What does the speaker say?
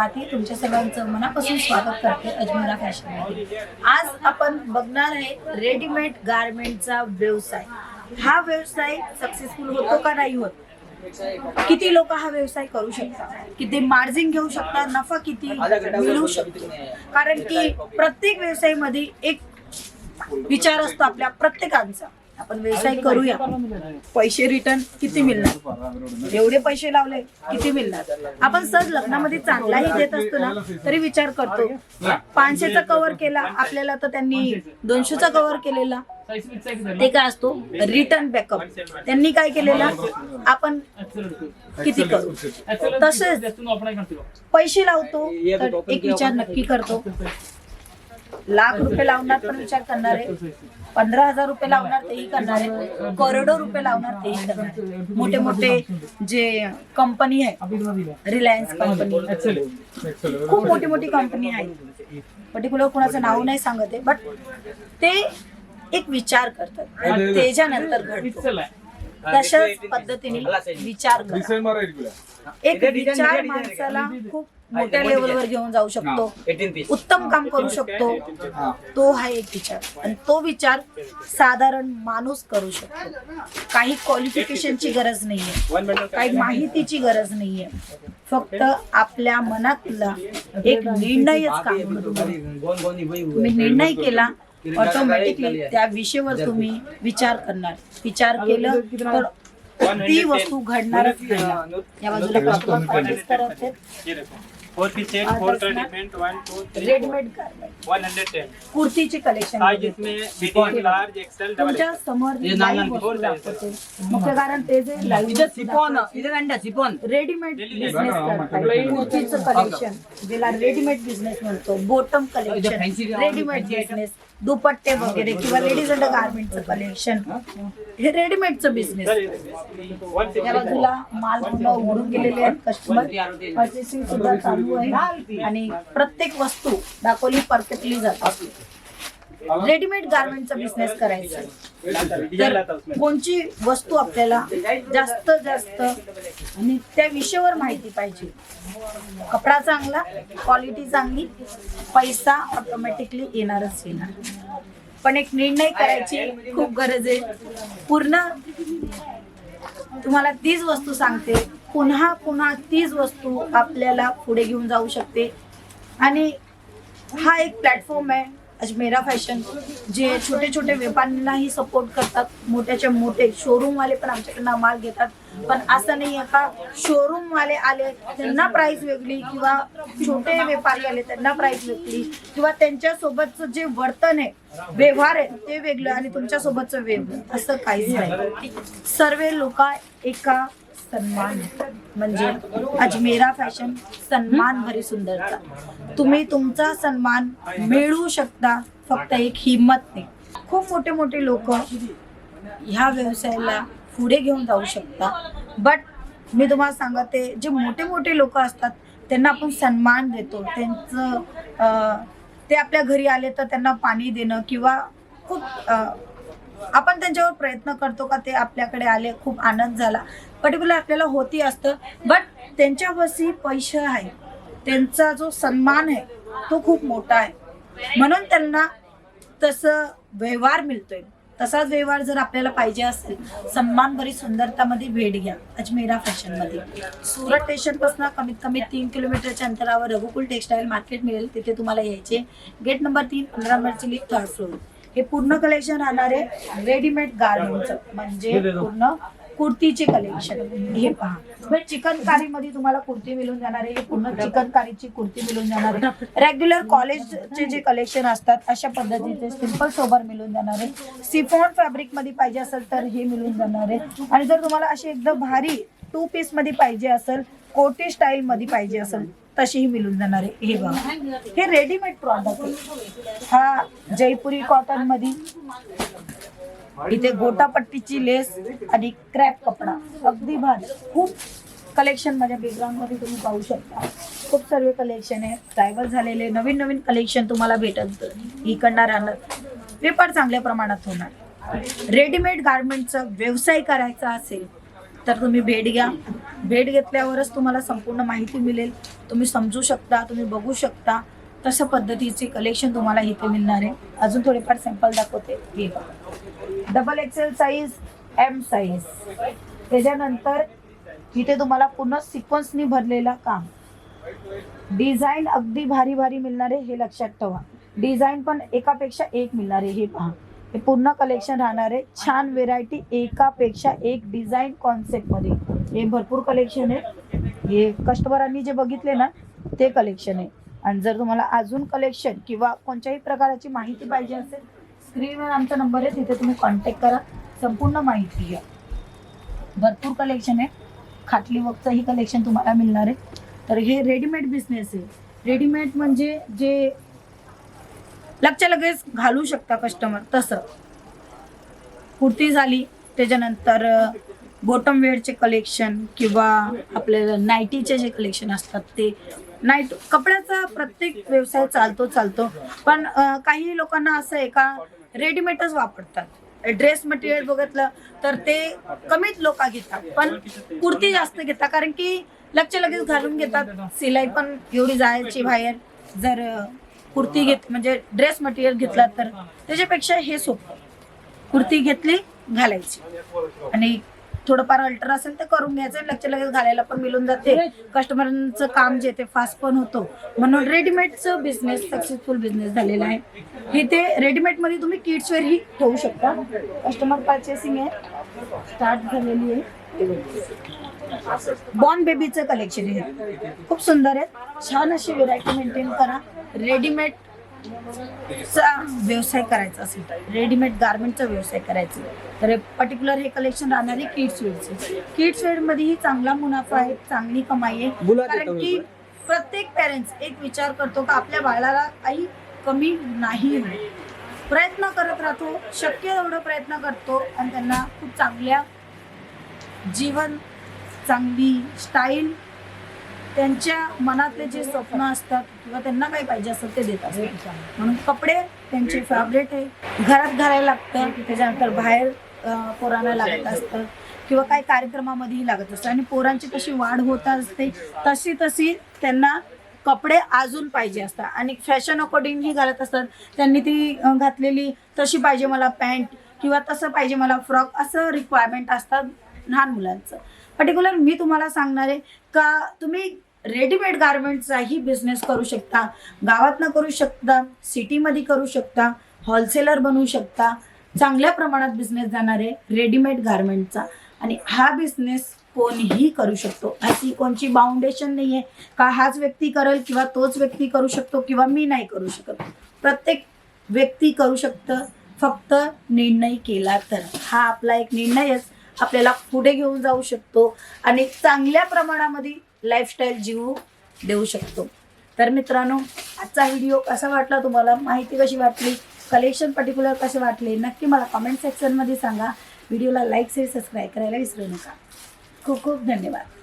स्वाती तुमच्या सर्वांचं मनापासून स्वागत करते अजमेरा फॅशनमध्ये. आज आपण बघणार आहे रेडीमेड गारमेंटचा व्यवसाय. हा व्यवसाय सक्सेसफुल होतो का नाही होत? किती लोक हा व्यवसाय करू शकतात? किती मार्जिन घेऊ शकतात? नफा किती मिळू शकतो? कारण की प्रत्येक व्यवसायामध्ये एक विचार असतो आपल्या प्रत्येकांचा. आपण व्यवसाय करूया. पैसे रिटर्न किती मिळणार? एवढे पैसे लावले किती मिळणार? आपण सहज लग्नामध्ये चांगलाही देत असतो ना तरी विचार करतो. पाचशेचा कव्हर केला आपल्याला तर त्यांनी दोनशेचा कव्हर केलेला. ते काय असतो? रिटर्न बॅकअप त्यांनी काय केलेला? आपण किती करू? तसेच पैसे लावतो तर एक विचार नक्की करतो. लाख रुपये लावणार पण विचार करणार आहे. पंधरा हजार रुपये लावणार तेही करणार आहे. करोडो रुपये लावणार तेही करणार. मोठे मोठे जे कंपनी आहे रिलायन्स कंपनी खूप मोठी मोठी कंपनी आहे. पर्टिक्युलर कोणाचं नाव नाही सांगत आहे बट ते एक विचार करतात. त्याच्यानंतर घडतो. तशाच पद्धतीने विचार करा. एक विचार माणसाला खूप मोठ्या लेवलवर घेऊन जाऊ शकतो उत्तम काम करू शकतो तो हा एक विचार आणि तो विचार साधारण माणूस करू शकतो काही क्वालिफिकेशनची गरज नाहीये काही माहितीची गरज नाहीये फक्त आपल्या मनातला एक निर्णयच काम तुम्ही निर्णय केला ऑटोमॅटिकली त्या विषयावर तुम्ही विचार करणार विचार केलं तर ती वस्तू घडणारच घडणार या बाजूला four piece set four readymade one two three readymade garment one hundred ten कुर्तीचे collection size इसमें मीडियम लार्ज एक्सेल डबल तुमच्यासमोर हे वस्तू दाखवते. मुख्य कारण ते जे रेडीमेड बिझनेस कुर्तीचं कलेक्शन ज्याला रेडीमेड बिझनेस म्हणतो. बॉटम कलेक्शन रेडीमेड बिझनेस दुपट्टे वगैरे किंवा लेडीज अंडर गार्मेंटचं कलेक्शन हे रेडीमेडचं बिझनेस या बाजूला माल उघडून गेलेले आहेत कस्टमर पर्चेसिंग सुद्धा चालू आहे. आणि प्रत्येक वस्तू दाखवली परफेक्टली जातात. रेडीमेड गार्मेंटचा बिझनेस करायचा तर कोणची वस्तू आपल्याला जास्त जास्त आणि त्या विषयावर माहिती पाहिजे. कपडा चांगला क्वालिटी चांगली पैसा ऑटोमॅटिकली येणारच येणार. पण एक निर्णय करायची खूप गरज आहे. पूर्ण तुम्हाला तीच वस्तू सांगते. पुन्हा पुन्हा तीच वस्तू आपल्याला पुढे घेऊन जाऊ शकते. आणि हा एक प्लॅटफॉर्म आहे. अजमेरा फॅशन जे छोटे छोटे व्यापाऱ्यांनाही सपोर्ट करतात. मोठ्याचे मोठे शोरूम वाले पण आमच्याकडनं माल घेतात. पण असं नाही आहे का शोरूम वाले आले त्यांना प्राईस वेगळी किंवा छोटे व्यापारी आले त्यांना प्राईस वेगळी किंवा त्यांच्या सोबतचं जे वर्तन आहे व्यवहार आहे ते वेगळं आणि तुमच्या सोबतचं वेगळं. असं काहीच नाही. सर्व लोक एका सन्मान म्हणजे अजमेरा फॅशन सन्मान भरी सुंदरता तुम्ही तुमचा सन्मान मिळवू शकता फक्त एक हिंमतने नाही. खूप मोठे मोठे लोक ह्या व्यवसायाला पुढे घेऊन जाऊ शकता. बट मी तुम्हाला सांगते जे मोठे मोठे लोक असतात त्यांना आपण सन्मान देतो. त्यांचं ते आपल्या घरी आले तर त्यांना पाणी देणं किंवा खूप आपण त्यांच्यावर प्रयत्न करतो का ते आपल्याकडे आले खूप आनंद झाला. पर्टिक्युलर आपल्याला होती असतं बट त्यांच्यापाशी पैसे आहे. त्यांचा जो सन्मान आहे तो खूप मोठा आहे. म्हणून त्यांना तसं व्यवहार मिळतोय. तसाच व्यवहार जर आपल्याला पाहिजे असेल सन्मान भरी सुंदरतामध्ये भेट घ्या. अजमेरा फॅशनमध्ये सुरत स्टेशनपासून कमीत कमी तीन किलोमीटरच्या अंतरावर रघुकुल टेक्सटाईल मार्केट मिळेल तिथे तुम्हाला यायचे. गेट नंबर तीन पंधरा नंबरची लिफ्ट थर्ड फ्लोर हे पूर्ण कलेक्शन राहणार आहे रेडीमेड गार्मेंटचं म्हणजे पूर्ण कुर्तीचे कलेक्शन हे पहा. चिकनकारी मध्ये तुम्हाला कुर्ती मिळून जाणार आहे. हे पूर्ण चिकनकारीची कुर्ती मिळून जाणार आहे. रेग्युलर कॉलेजचे जे कलेक्शन असतात अशा पद्धतीचे सिंपल सोबर मिळून जाणार आहे. सिफॉन फॅब्रिकमध्ये पाहिजे असेल तर हे मिळून जाणार आहे. आणि जर तुम्हाला अशी एकदम भारी टू पीसमध्ये पाहिजे असेल कोटी स्टाईल मध्ये पाहिजे असेल तशीही मिळून जाणार आहे. हे बघा. हे रेडीमेड प्रॉडक्ट हा जयपुरी कॉटनमध्ये इथे गोटापट्टीची लेस आणि क्रॅप कपडा. अगदी भारी. खूप कलेक्शन माझ्या बॅकग्राऊंडमध्ये तुम्ही पाहू शकता. खूप सर्व कलेक्शन आहे ट्रायबल झालेले नवीन नवीन कलेक्शन तुम्हाला भेटत इकडनं राहणार. व्यापार चांगल्या प्रमाणात होणार. रेडीमेड गार्मेंटचा व्यवसाय करायचा असेल तर तुम्ही भेट घ्या. भेट घेतल्यावरच तुम्हाला संपूर्ण माहिती मिळेल. तुम्ही समजू शकता तुम्ही बघू शकता. तशा पद्धतीचे कलेक्शन तुम्हाला इथे मिळणार आहे. अजून थोडेफार सॅम्पल दाखवते. हे double XL size M size त्याच्यानंतर इथे तुम्हाला पूर्ण सिक्वन्सनी भरलेला काम. डिझाईन अगदी भारी भारी मिळणार आहे हे लक्षात ठेवा. डिझाईन पण एकापेक्षा एक मिळणार आहे हे पहा. हे पूर्ण कलेक्शन राहणार आहे. छान व्हेरायटी एकापेक्षा एक डिझाईन कॉन्सेप्टमध्ये हे भरपूर कलेक्शन आहे. हे कस्टमरांनी जे बघितले ना ते कलेक्शन आहे. आणि जर तुम्हाला अजून कलेक्शन किंवा कोणत्याही प्रकाराची माहिती पाहिजे असेल स्क्रीनवर आमचा नंबर आहे तिथे तुम्ही कॉन्टॅक्ट करा. संपूर्ण माहिती घ्या. भरपूर कलेक्शन आहे. खाटली वर्कचंही कलेक्शन तुम्हाला मिळणार आहे. तर हे रेडीमेड बिझनेस आहे. रेडीमेड म्हणजे जे लगच्या लगेच घालू शकता कस्टमर तसं. कुर्ती झाली त्याच्यानंतर बॉटम वेअरचे कलेक्शन किंवा आपल्याला नाईटीचे जे कलेक्शन असतात ते नाईट कपड्याचा प्रत्येक व्यवसाय चालतो चालतो. पण काही लोकांना असं आहे का रेडीमेडच वापरतात. ड्रेस मटेरियल बघितलं तर ते कमीच लोक घेतात पण कुर्ती जास्त घेतात. कारण की लक्ष लगेच घालून घेतात. सिलाई पण एवढी जायची बाहेर. जर कुर्ती घेत म्हणजे ड्रेस मटेरियल घेतला तर त्याच्यापेक्षा हे सोपं. कुर्ती घेतली घालायची. आणि थोडंफार अल्टर असेल तर करून घ्यायचं लक्ष लगेच घालायला पण मिळून जाते. कस्टमरांचं काम जे ते फास्ट पण होतो. म्हणून रेडीमेडचं बिझनेस सक्सेसफुल बिझनेस झालेला आहे. हे ते रेडीमेडमध्ये तुम्ही किड्स वेअर ही ठेवू शकता. कस्टमर परचेसिंग आहे. स्टार्ट झालेली आहे. बॉर्न बेबीचं कलेक्शन आहे. खूप सुंदर आहे. छान अशी व्हेरायटी मेंटेन करा. रेडीमेड चा व्यवसाय करायचा असेल रेडीमेड गार्मेंटचा व्यवसाय करायचा. तर पर्टिक्युलर हे कलेक्शन राहणार आहे किड्स वेअरचे किड्स वेअर मध्येही चांगला मुनाफा आहे चांगली कमाई आहे. कारण की प्रत्येक पेरेंट्स एक विचार करतो का आपल्या बाळाला काही कमी नाही. प्रयत्न करत राहतो शक्य एवढं प्रयत्न करतो आणि त्यांना खूप चांगल्या जीवन चांगली स्टाईल त्यांच्या मनातले जे स्वप्न असतात किंवा त्यांना काय पाहिजे असतं ते देतात म्हणून कपडे त्यांचे फेवरेट आहे. घरात घालायला लागतं त्याच्यानंतर बाहेर पोरांना लागत असतं किंवा काही कार्यक्रमामध्येही लागत असतं. आणि पोरांची कशी वाढ होत असते तशी तशी त्यांना कपडे अजून पाहिजे असतात. आणि फॅशन अकॉर्डिंगही घालत असतात. त्यांनी ती घातलेली तशी पाहिजे मला पॅन्ट किंवा तसं पाहिजे मला फ्रॉक असं रिक्वायरमेंट असतात लहान मुलांचं. पर्टिक्युलर मी तुम्हाला सांगणार आहे का तुम्ही रेडीमेड गारमेंटचाही बिझनेस करू शकता. गावातनं करू शकता सिटीमध्ये करू शकता होलसेलर बनवू शकता. चांगल्या प्रमाणात बिझनेस जाणार आहे रेडीमेड गारमेंटचा आणि हा बिझनेस कोणीही करू शकतो. अशी कोणची बाउंडेशन नाही आहे का हाच व्यक्ती करेल किंवा तोच व्यक्ती करू शकतो किंवा मी नाही करू शकत. प्रत्येक व्यक्ती करू शकतं फक्त निर्णय केला तर. हा आपला एक निर्णयच. आपल्याला पुढे घेऊन जाऊ शकतो आणि चांगल्या प्रमाणामध्ये लाईफस्टाईल जीवू देऊ शकतो. तर मित्रांनो आजचा व्हिडिओ कसा वाटला तुम्हाला? माहिती कशी वाटली? कलेक्शन पर्टिक्युलर कसे वाटले? नक्की मला कमेंट सेक्शनमध्ये सांगा. व्हिडिओला लाईक शेअर सबस्क्राईब करायला विसरू नका. खूप खूप धन्यवाद.